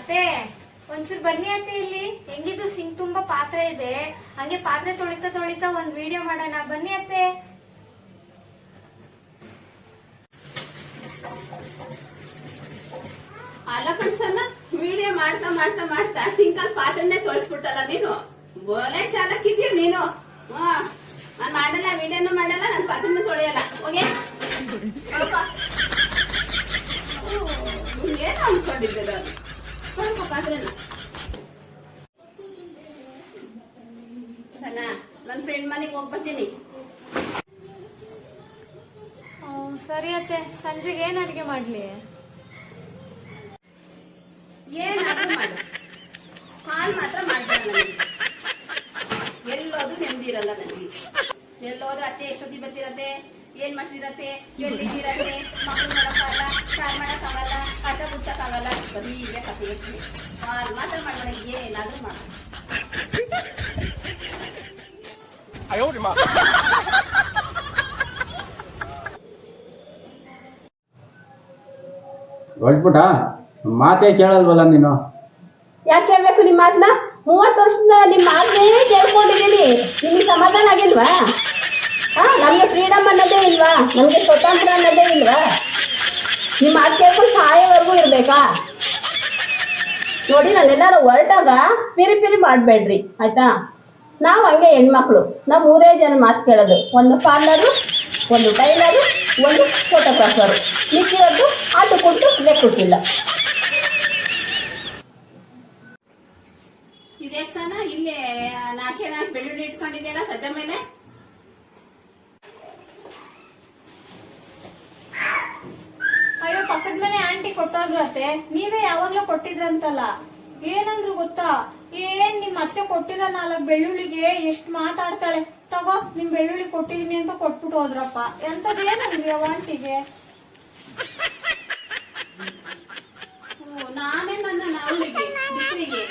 ಅತ್ತೆ, ಒಂಚೂರು ಬನ್ನಿ ಅತ್ತೆ ಇಲ್ಲಿ. ಹೆಂಗಿದ್ರು ಸಿಂಕ್ ತುಂಬಾ ಪಾತ್ರೆ ಇದೆ. ಹಂಗೆ ಪಾತ್ರೆ ತೊಳಿತಾ ತೊಳಿತಾ ಒಂದ್ ವಿಡಿಯೋ ಮಾಡೋಣ. ಬನ್ನಿ ಅತ್ತೆ. ಅಲ್ಲ ವಿಡಿಯೋ ಮಾಡ್ತಾ ಮಾಡ್ತಾ ಮಾಡ್ತಾ ಸಿಂಕಲ್ ಪಾತ್ರೆನೆ ತೋರಿಸ್ಬಿಟ್ಟಲ್ಲ ನೀನು? ಬೋಲೆ ಚಾಲಕ್ ಇದೀಯ ನೀನು? ಹಾ, ನಾನ್ ಮಾಡಲ್ಲ ವಿಡಿಯೋನು ಮಾಡಲ್ಲ, ನನ್ ಪಾತ್ರೆನೂ ತೊಳೆಯಲ್ಲ. ಓಕೆ ಏನು ಅನ್ಕೊಂಡಿದ್ದೆ ನಾನು ತೊಳ್ಕೊ ಪಾತ್ರೆನ ಸನ ನನ್ ಫ್ರೆಂಡ್ ಮನೆಗೆ ಸರಿ ಅತ್ತೆ. ಸಂಜೆಗೆ ಏನ್ ಅಡ್ಗೆ ಮಾಡ್ಲಿ? ಏನಾದ್ರೂ ಮಾಡು. ಹಾಲ್ ಮಾತ್ರ ಮಾಡ್ಬೇಡ ನನಗೆ. ಎಲ್ಲೋದ್ರೂ ನೆಮ್ಮದಿ ಇರಲ್ಲ ನನಗೆ. ಎಲ್ಲೋದ್ರೂ ಅತ್ತೆ ಎಷ್ಟೊತ್ತಿ ಬರ್ತಿರತ್ತೆ? ಏನ್ ಮಾಡ್ತಿರತ್ತೆ? ಎಲ್ಲಿದ್ದೀರತ್ತೆ? ಮಕ್ಳು ಮಾಡಕ್ಕಾಗಲ್ಲ ಸಾರು ಮಾಡೋಕ್ಕಾಗಲ್ಲ ಕಸ ಗುಡ್ಸೋಕ್ಕಾಗಲ್ಲ ಬರೀ ಇದೆ ಕಥೆ ಹಾಲು ಮಾತ್ರ ಮಾಡೋಣ ಏನಾದರೂ ಮಾಡ ಹೊರಟ್ಬಿಟ ಮಾತೇ ಕೇಳಲ್ವಲ್ಲ ನೀನು? ಯಾಕೆ ಕೇಳಬೇಕು ನಿಮ್ಮ ಮಾತನ್ನ ಮೂವತ್ತು ವರ್ಷದಿಂದ ನಿಮ್ಮ ಮಾತನ್ನೇ ಕೇಳ್ಕೊಂಡಿದ್ದೀನಿ. ನಿಮಗೆ ಸಮಾಧಾನ ಆಗಿಲ್ವಾ? ಹಾ ನಮಗೆ ಫ್ರೀಡಮ್ ಅನ್ನೋದೇ ಇಲ್ವಾ? ನಮಗೆ ಸ್ವತಂತ್ರ ಅನ್ನೋದೇ ಇಲ್ವಾ? ನಿಮ್ಮ ಮಾತು ಕೇಳ್ಕೊಂಡು ಸಾಯೋವರೆಗೂ ಇರ್ಬೇಕಾ? ನೋಡಿ, ನಾನೆಲ್ಲಾರು ಹೊರಟಾಗ ಪಿರಿ ಪಿರಿ ಮಾಡಬೇಡ್ರಿ, ಆಯ್ತಾ? ನಾವು ಹಂಗೆ ಹೆಣ್ಮಕ್ಳು ನಾವು ಮೂರೇ ಜನ ಮಾತು ಕೇಳೋದು. ಒಂದು ಪಾರ್ಲರು ಒಂದು ಟೈಲರು ಒಂದು ಫೋಟೋಗ್ರಾಫರು ಮಿಕ್ಕಿರೋದು ಆಟೋ ಕೊಟ್ಟು ಲೆಕ್ಕಿಲ್ಲ ಇದ್ಯಾಕ್ ಸಣ್ಣ? ಇಲ್ಲೇ ನಾಲ್ಕೇ ನಾಲ್ಕು ಬೆಳ್ಳುಳ್ಳಿ ಇಟ್ಕೊಂಡಿದ್ಯಲ್ಲ ಸಜ್ಜ ಮೇಲೆ ಕೊಟ್ಟೋದ್ರು ಅತ್ತೆ ನೀವೇ ಯಾವಾಗ್ಲೂ ಕೊಟ್ಟಿದ್ರಂತಲ್ಲ. ಏನಂದ್ರು ಗೊತ್ತಾ? ಏನ್ ನಿಮ್ ಅತ್ತೆ ಕೊಟ್ಟಿರೋ ನಾಲ್ಕು ಬೆಳ್ಳುಳ್ಳಿಗೆ ಎಷ್ಟ್ ಮಾತಾಡ್ತಾಳೆ? ತಗೋ ನಿಮ್ ಬೆಳ್ಳುಳ್ಳಿ ಕೊಟ್ಟಿದೀನಿ ಅಂತ ಕೊಟ್ಬಿಟ್ಟು ಹೋದ್ರಪ್ಪ. ಎಂತದೇನಂದ್ರಿ ಅವ ಆಂಟಿಗೆ? ಓ, ನಾನೇ ನನ್ನ ಅವಳಿಗೆ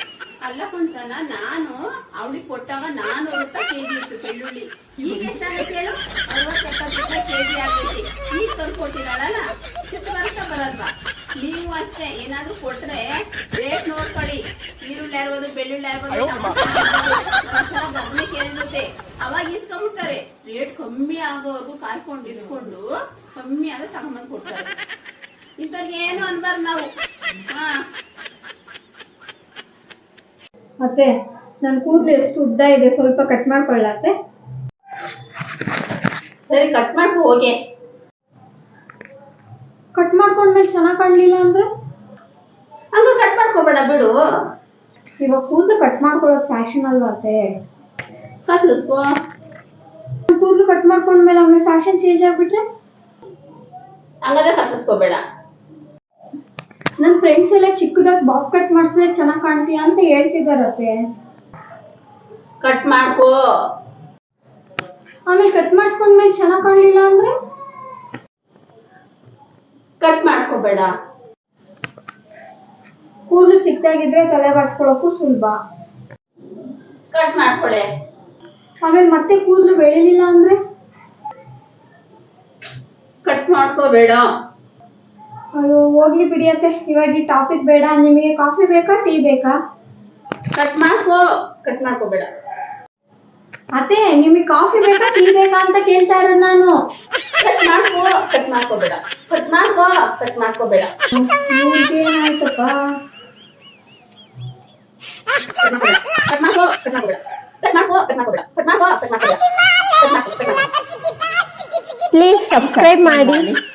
ಅಲ್ಲ ಕುಣ್ಸನ ನಾನು ಅವಳಿಗೆ ಕೊಟ್ಟಾಗ ನಾನು ರೂಪಾಯಿ ಬೆಳ್ಳುಳ್ಳಿ. ಈಗ ಎಷ್ಟಾಗೈತೆ ಏನಾದ್ರೂ ಕೊಟ್ರೆ ರೇಟ್ ನೋಡ್ಕೊಳ್ಳಿ. ಈರುಳ್ಳಿ ಇರ್ಬೋದು ಬೆಳ್ಳುಳ್ಳಿ ಇರ್ಬೋದು ಮಸಾಲ ಗಮನಕ್ಕೆ ಏನಿರುತ್ತೆ ಅವಾಗ ಇಸ್ಕೊಂಡ್ಬಿಡ್ತಾರೆ ರೇಟ್ ಕಮ್ಮಿ ಆಗೋವರೆಗೂ ಕಾಯ್ಕೊಂಡು ಇಟ್ಕೊಂಡು ಕಮ್ಮಿ ಆದ್ರೆ ತಗೊಂಡ್ಬಂದ್ ಕೊಡ್ತಾರೆ. ಇಂಥವ್ರಿಗೆ ಏನು ಅನ್ಬಾರ್ದು ನಾವು. ಹಾ. ಮತ್ತೆ ನನ್ ಕೂದಲು ಎಷ್ಟು ಉದ್ದ ಇದೆ ಸ್ವಲ್ಪ ಕಟ್ ಮಾಡ್ಕೊಳ್ಳತ್ತೆ. ಸರಿ ಕಟ್ ಮಾಡ್ಕೊ ಹೋಗೆ ಕಟ್ ಮಾಡ್ಕೊಂಡ್ಮೇಲೆ ಚೆನ್ನಾಗ್ ಕಾಣ್ಲಿಲ್ಲ ಅಂದ್ರೆ? ಹಂಗ ಕಟ್ ಮಾಡ್ಕೋಬೇಡ ಬಿಡು. ಇವಾಗ ಕೂದಲು ಕಟ್ ಮಾಡ್ಕೊಳ್ಳೋದು ಫ್ಯಾಷನ್ ಅಲ್ವಾ ಅತ್ತೆ? ಕತ್ಲಿಸ್ಕೋ ಕೂದಲು ಕಟ್ ಮಾಡ್ಕೊಂಡ್ಮೇಲೆ ಒಮ್ಮೆ ಫ್ಯಾಷನ್ ಚೇಂಜ್ ಆಗ್ಬಿಟ್ರೆ? ಹಂಗಾದ್ರೆ ಕತ್ಲಿಸ್ಕೋಬೇಡ ನನ್ನ ಫ್ರೆಂಡ್ಸ್ ಎಲ್ಲ ಚಿಕ್ಕದಾಗಿ ಬಾಬ್ ಕಟ್ ಮಾಡಿಸಿದ್ರೆ ಚೆನ್ನಾಗಿ ಕಾಣ್ತೀಯ ಅಂತ ಹೇಳ್ತಿದಾರತ್ತೆ ಕಟ್ ಮಾಡ್ಕೋ. ಆಮೇಲೆ ಕಟ್ ಮಾಡಿಸ್ಕೊಂಡ್ಮೇಲೆ ಚೆನ್ನಾಗಿ ಕಾಣಲಿಲ್ಲ ಅಂದ್ರೆ? ಕಟ್ ಮಾಡ್ಕೋಬೇಡ. ಕೂದಲು ಚಿಕ್ಕದಾಗಿದ್ರೆ ತಲೆ ಬಾಚ್ಕೊಳ್ಳೋಕ್ಕೂ ಸುಲಭ. ಕಟ್ ಮಾಡ್ಕೊಳ್ಳಿ ಆಮೇಲೆ ಮತ್ತೆ ಕೂದಲು ಬೆಳಿಲಿಲ್ಲ ಅಂದ್ರೆ? ಕಟ್ ಮಾಡ್ಕೋಬೇಡ. ಅಯ್ಯೋ ಹೋಗ್ಲಿ ಬಿಡಿಯತ್ತೆ ಇವಾಗ ಈ ಟಾಪಿಕ್ ಬೇಡ. ನಿಮಗೆ ಕಾಫಿ ಬೇಕಾ ಟೀ ಬೇಕಾ? ಕಟ್ ಮಾಡ್ಕೋ. ಕಟ್ ಮಾಡ್ಕೋಬೇಡ. ಅತ್ತೆ ನಿಮಗೆ ಕಾಫಿ ಬೇಕಾ ಟೀ ಬೇಕಾ ಅಂತ ಕೇಳ್ತಾ ಇರೋದು ನಾನು. ಕಟ್ ಮಾಡ್ಕೋ. ಕಟ್ ಮಾಡ್ಕೋಬೇಡ. ಕಟ್ ಮಾಡ್ಕೋ. ಕಟ್ ಮಾಡ್ಕೋಬೇಡ. ಏನಾಯ್ತಪ್ಪ? Please subscribe pernah kok